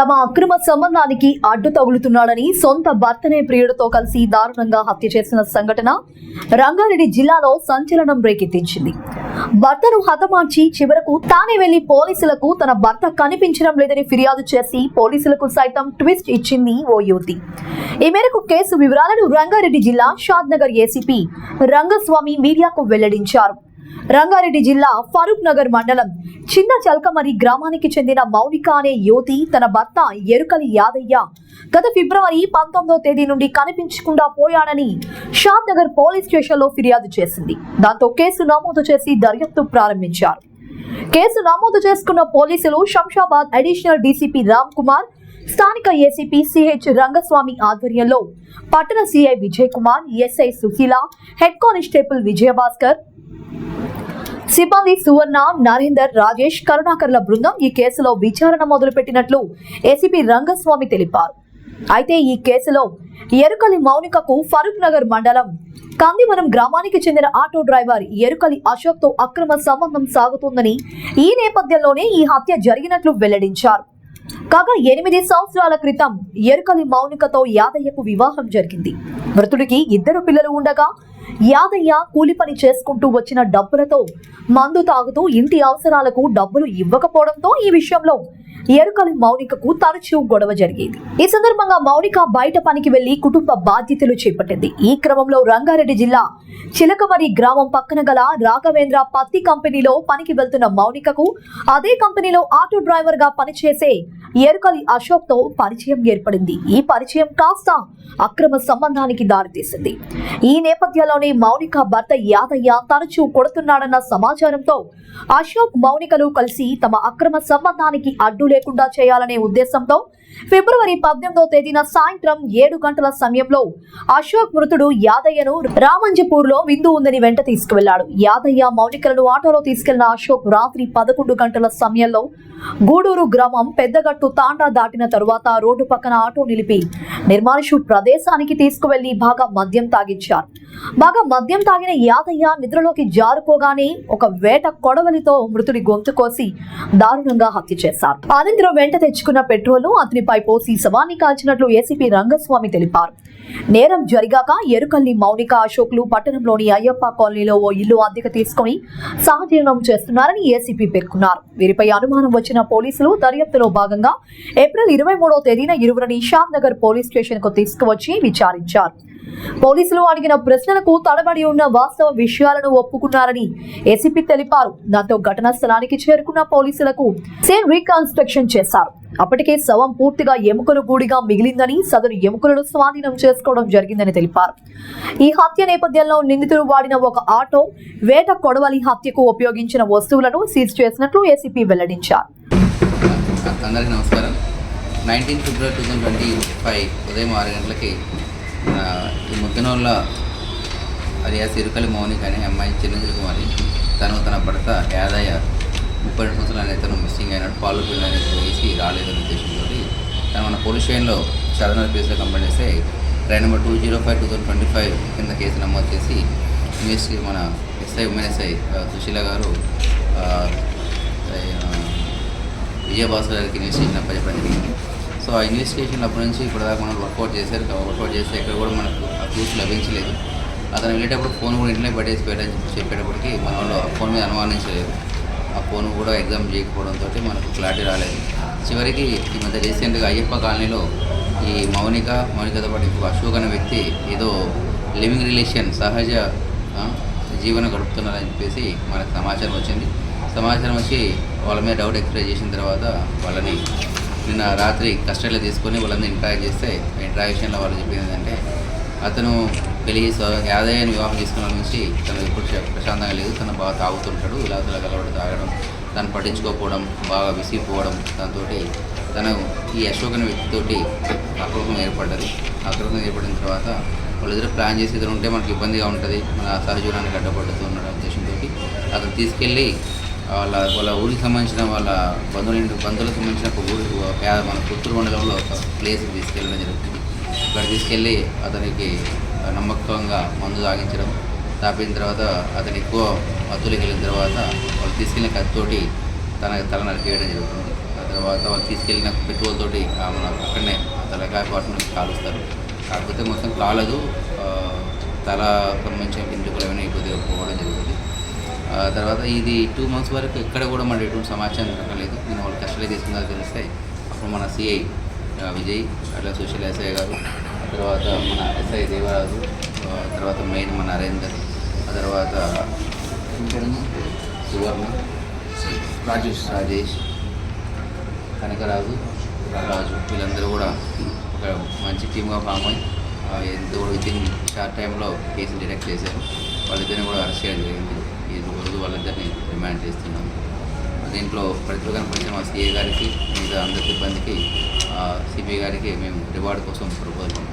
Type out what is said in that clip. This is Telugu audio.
తమ అక్రమ సంబంధానికి అడ్డు తగులుతున్నాడని సొంత భర్తనే ప్రియుడితో కలిసి దారుణంగా హత్య చేసిన సంఘటన రంగారెడ్డి జిల్లాలో సంచలనం రేకెత్తించింది. భర్తను హతమార్చి చివరకు తానే వెళ్ళి పోలీసులకు తన భర్త కనిపించడం లేదని ఫిర్యాదు చేసి పోలీసులకు సైతం ట్విస్ట్ ఇచ్చింది ఓ యువతి. ఈ మేరకు కేసు వివరాలను రంగారెడ్డి జిల్లా షాద్నగర్ ఏసీపీ రంగస్వామి మీడియాకు వెల్లడించారు. రంగారెడ్డి జిల్లా ఫరూక్ నగర్ మండలం చిన్న చల్కమరి గ్రామానికి చెందిన మౌనిక అనే యువతి తన భర్త ఎరుకలి యాదయ్య గత ఫిబ్రవరి పంతొమ్మిదో తేదీ నుండి కనిపించకుండా పోయాడని షాద్ నగర్ పోలీస్ స్టేషన్లో ఫిర్యాదు చేసింది. దాంతో కేసు నమోదు చేసి దర్యాప్తు ప్రారంభించారు. కేసు నమోదు చేసుకున్న పోలీసులు శంషాబాద్ అడిషనల్ డీసీపీ రామ్ కుమార్ స్థానిక ఏసీపీ సిహెచ్ రంగస్వామి ఆధ్వర్యంలో పట్టణ CI Vijay Kumar SI Sushila head constable Vijayabhaskar సిబ్బంది సువర్ణ నరేందర్ రాజేష్ కరుణాకర్ల బృందం ఈ కేసులో విచారణ మొదలుపెట్టినట్లు ఏసీపీ రంగస్వామి తెలిపారు. అయితే ఈ కేసులో ఎరుకలి మౌనికకు ఫరూక్ నగర్ మండలం కందివరం గ్రామానికి చెందిన ఆటో డ్రైవర్ ఎరుకలి అశోక్తో అక్రమ సంబంధం సాగుతోందని ఈ నేపథ్యంలోనే ఈ హత్య జరిగినట్లు వెల్లడించారు. కాగా ఎనిమిది సంవత్సరాల క్రితం ఎరుకలి మౌనికతో యాదయ్యకు వివాహం జరిగింది. మృతుడికి ఇద్దరు పిల్లలు ఉండగా యాదయ్య కూలి పని చేసుకుంటూ వచ్చిన డబ్బులతో మందు తాగుతూ ఇంటి అవసరాలకు డబ్బులు ఇవ్వకపోవడంతో ఈ విషయంలో ఎరుకలి మౌనికకు తరచూ గొడవ జరిగేది. ఈ సందర్భంగా మౌనిక బయట పనికి వెళ్ళి కుటుంబ బాధ్యతలు చేపట్టింది. ఈ క్రమంలో రంగారెడ్డి జిల్లా చిలకమరి గ్రామం పక్కన గల రాఘవేంద్ర పత్తి కంపెనీలో పనికి వెళ్తున్న మౌనికకు అదే కంపెనీలో ఆటో డ్రైవర్గా పనిచేసే ఏర్కలి అశోక్తో పరిచయం ఏర్పడింది. ఈ పరిచయం కాస్త అక్రమ సంబంధానికి దారితీసింది. ఈ నేపథ్యంలోనే మౌనిక భర్త యాదయ్య తరచూ కొడుతున్నాడన్న సమాచారంతో అశోక్ మౌనికలు కలిసి తమ అక్రమ సంబంధానికి అడ్డు లేకుండా చేయాలనే ఉద్దేశంతో ఫిబ్రవరి పద్దెనిమిదవ తేదీన సాయంత్రం ఏడు గంటల సమయంలో అశోక్ మృతుడు యాదయ్యను రామంజపూర్లో విందు ఉందని వెంట తీసుకువెళ్ళాడు యాదయ్య మౌనికలను ఆటోలో తీసుకెళ్ళిన అశోక్ రాత్రి పదకొండు గంటల సమయంలో గూడూరు గ్రామం పెద్దగట్టు తాండా దాటిన తరువాత రోడ్డు పక్కన ఆటో నిలిపి నిర్మానుషు ప్రదేశానికి తీసుకువెళ్ళి బాగా మద్యం తాగించారు. బాగా మద్యం తాగిన యాదయ్య నిద్రలోకి జారుకోగానే ఒక వేట కొడవలితో మృతుడి గొంతు కోసి దారుణంగా హత్య చేశారు. అనంతరం వెంట తెచ్చుకున్న పెట్రోల్ అతని అతనిపై పోసి శవాన్ని కాల్చినట్లు ఏసీపీ రంగస్వామి తెలిపారు. నేరం జరిగాక ఎరుకల్లి మౌనిక అశోక్లు పట్టణంలోని అయ్యప్ప కాలనీలో ఓ ఇల్లు అద్దెకు తీసుకుని సహజీవనం చేస్తున్నారని ఏసీపీ పేర్కొన్నారు. వీరిపై అనుమానం వచ్చిన పోలీసులు దర్యాప్తులో భాగంగా ఏప్రిల్ ఇరవై మూడో తేదీన ఇరువురిని షాద్ నగర్ పోలీస్ స్టేషన్కు తీసుకువచ్చి విచారించారు. పోలీసులు అడిగిన ప్రశ్నలకు తడబడి ఉన్న వాస్తవ విషయాలను ఒప్పుకున్నారని ఏసీపీ తెలిపారు. దాంతో ఘటనా స్థలానికి చేరుకున్న పోలీసులకు సేమ్ రీకన్స్ట్రక్షన్ చేశారు. అప్పటికే శవం పూర్తిగా ఎముకలు గూడిగా మిగిలిందని సదరు ఎముకలను స్వాధీనం చేసుకోవడం జరిగిందని తెలిపారు. ఈ హత్య నేపథ్యంలో నిందితులు వాడిన ఒక ఆటో వేట కొడవలి హత్యకు ఉపయోగించిన వస్తువులను సీజ్ చేసినట్లు ఏసీపీ వెల్లడించారు. అందరికీ నమస్కారం. Nineteen February two thousand twenty five ఉదయం ఆరు గంటలకి ఈ ముద్దనోళ్ళ అలియాస్ ఇరుకలి మౌనిక అనే అమ్మాయి చిన్నగిరి కుమారి తను తన భర్త యాదయ్య ముప్పై రెండు సంవత్సరాల ఇతను మిస్సింగ్ అయినాడు. పాలు పిల్లలని వేసి రాలేదనే ఉద్దేశంతో తను మన పోలీస్ స్టేషన్లో షాదనగర్ ప్లేస్లో కంప్లైంట్ చేస్తే train number two zero five two thousand twenty five కింద కేసు నమోదు చేసి ఇన్వెస్టి మన ఎస్ఐ ఉమెన్ ఎస్ఐ సుశీల గారు విజయభాస్కర్ గారికి ఇన్వెస్టిగేషన్ అప్పచెప్పడం జరిగింది. సో ఆ ఇన్వెస్టిగేషన్ అప్పటి నుంచి ఇప్పటిదాకా మనం వర్కౌట్ చేశారు. వర్కౌట్ చేస్తే ఇక్కడ కూడా మనకు ఆ క్లూస్ లభించలేదు. అతను వెళ్ళేటప్పుడు ఫోన్ కూడా ఇంట్లో పడేసి పెట్టని చెప్పేటప్పటికి మన వాళ్ళు ఆ ఫోన్ మీద అనుమానించలేదు. ఆ ఫోన్ కూడా ఎగ్జామ్ చేయకపోవడంతో మనకు క్లారిటీ రాలేదు. చివరికి ఈ మధ్య రీసెంట్గా అయ్యప్ప కాలనీలో ఈ మౌనిక మౌనికతో పాటు ఇంకొక అశోక్ అనే వ్యక్తి ఏదో లివింగ్ రిలేషన్ సహజ జీవనం గడుపుతున్నారని చెప్పేసి మనకు సమాచారం వచ్చింది. సమాచారం వచ్చి వాళ్ళ మీద డౌట్ ఎక్స్ప్రెస్ చేసిన తర్వాత వాళ్ళని నిన్న రాత్రి కస్టడీలో తీసుకొని వాళ్ళందరూ ఇంటరాక్ట్ చేస్తే ఇంటరాక్షన్లో వాళ్ళు చెప్పింది ఏంటంటే అతను పెళ్ళి యాదయ్యని వివాహం చేసుకున్న నుంచి తను ఎప్పుడు ప్రశాంతంగా లేదు తను బాగా తాగుతుంటాడు ఇలా ఇలా కలవడం తాగడం తను పట్టించుకోకపోవడం బాగా విసిగిపోవడం దాంతో తను ఈ అశోక్ అనే వ్యక్తితోటి అక్రోహం ఏర్పడ్డది. అక్రోహం ఏర్పడిన తర్వాత వాళ్ళిద్దరు ప్లాన్ చేసి ఇద్దరు ఉంటే మనకి ఇబ్బందిగా ఉంటుంది మన సహజీవనానికి అడ్డపడుతూ ఉన్న ఉద్దేశంతో అతను తీసుకెళ్ళి వాళ్ళ వాళ్ళ ఊరికి సంబంధించిన వాళ్ళ బంధువుల బంధువులకు సంబంధించిన ఒక మన పుత్తూరు మండలంలో ఒక ప్లేస్ తీసుకెళ్ళడం జరుగుతుంది. ఇక్కడ తీసుకెళ్ళి అతనికి నమ్మకంగా మందు తాగించడం తాపిన తర్వాత అతను ఎక్కువ మత్తులోకి వెళ్ళిన తర్వాత వాళ్ళు తీసుకెళ్ళిన కత్తితోటి తన తల నరికేయడం జరుగుతుంది. ఆ తర్వాత వాళ్ళు తీసుకెళ్ళిన పెట్రోల్ తోటి మన అక్కడనే తలకాయ పాటు నుంచి కాలుస్తారు. కాకపోతే మొత్తం కాలదు తల సంబంధించిన వెంట్రుకలు ఏమైనా ఇబ్బంది పోవడం జరుగుతుంది. తర్వాత ఇది టూ మంత్స్ వరకు ఎక్కడ కూడా మన ఎటువంటి సమాచారం దొరకలేదు. నేను వాళ్ళు కస్టడీ తీసుకున్నా తెలిస్తే అప్పుడు మన సిఐ విజయ్ అట్లా సోషల్ ఎస్ఐ గారు ఆ తర్వాత మన ఎస్ఐ దేవరాజు తర్వాత మెయిన్ మన నరేందర్ ఆ తర్వాత? సువర్ణ రాజేష్. రాజేష్ కనకరాజు రాజు వీళ్ళందరూ కూడా ఒక మంచి టీమ్గా ఫామ్ అయ్యి ఎంతో విత్ ఇన్ షార్ట్ టైంలో కేసులు డిటెక్ట్ చేశారు. వాళ్ళిద్దరిని కూడా అరెస్ట్ చేయడం జరిగింది. ఈ రోజు వాళ్ళందరినీ రిమాండ్ చేస్తున్నాం. దీంట్లో ప్రతిభ కనపరిచిన మా సిఏ గారికి మిగతా అందరి సిబ్బందికి సిపిఐ గారికి మేము రివార్డు కోసం ప్రపోజల్